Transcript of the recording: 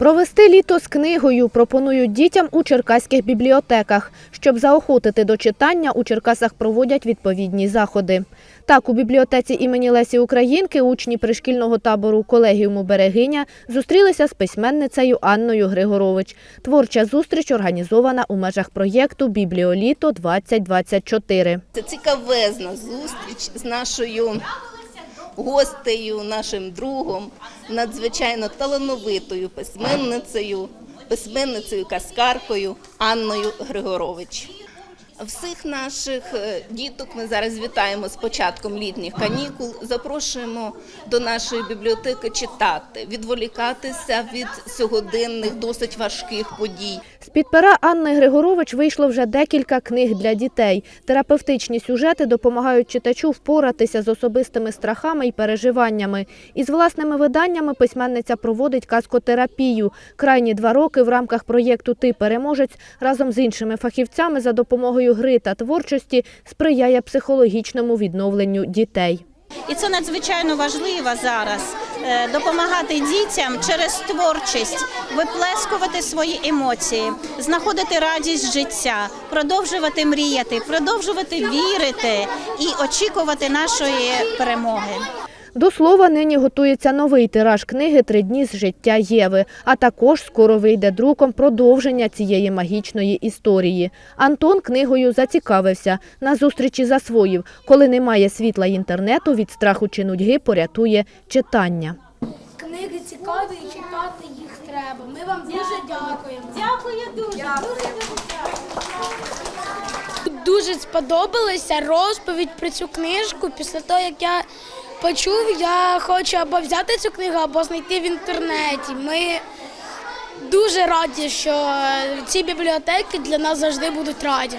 Провести літо з книгою пропонують дітям у черкаських бібліотеках. Щоб заохотити до читання, у Черкасах проводять відповідні заходи. Так, у бібліотеці імені Лесі Українки учні пришкільного табору колегіуму Берегиня зустрілися з письменницею Анною Григорович. Творча зустріч організована у межах проєкту Бібліоліто 2024. Це цікавезна зустріч з нашою гостею, нашим другом, надзвичайно талановитою письменницею, письменницею каскаркою Анною Григорович. Всіх наших е, діток ми зараз вітаємо з початком літніх канікул. Запрошуємо до нашої бібліотеки читати, відволікатися від сьогоденних досить важких подій. З-під пера Анни Григорович вийшло вже декілька книг для дітей. Терапевтичні сюжети допомагають читачу впоратися з особистими страхами і переживаннями. Із власними виданнями письменниця проводить казкотерапію. Крайні два роки в рамках проєкту Ти переможець разом з іншими фахівцями за допомогою гри та творчості сприяє психологічному відновленню дітей. І це надзвичайно важливо зараз е, допомагати дітям через творчість виплескувати свої емоції, знаходити радість життя, продовжувати мріяти, продовжувати вірити і очікувати нашої перемоги. До слова, нині готується новий тираж книги «Три дні з життя Єви», а також скоро вийде друком продовження цієї магічної історії. Антон книгою зацікавився, на зустрічі засвоїв. Коли немає світла інтернету, від страху чи нудьги порятує читання. Книги цікаві і читати їх треба. Ми вам дуже дякуємо. Дякую дуже. Дуже сподобалася розповідь про цю книжку. Після того, як я почув, я хочу або взяти цю книгу, або знайти в інтернеті. Ми дуже раді, що ці бібліотеки для нас завжди будуть раді.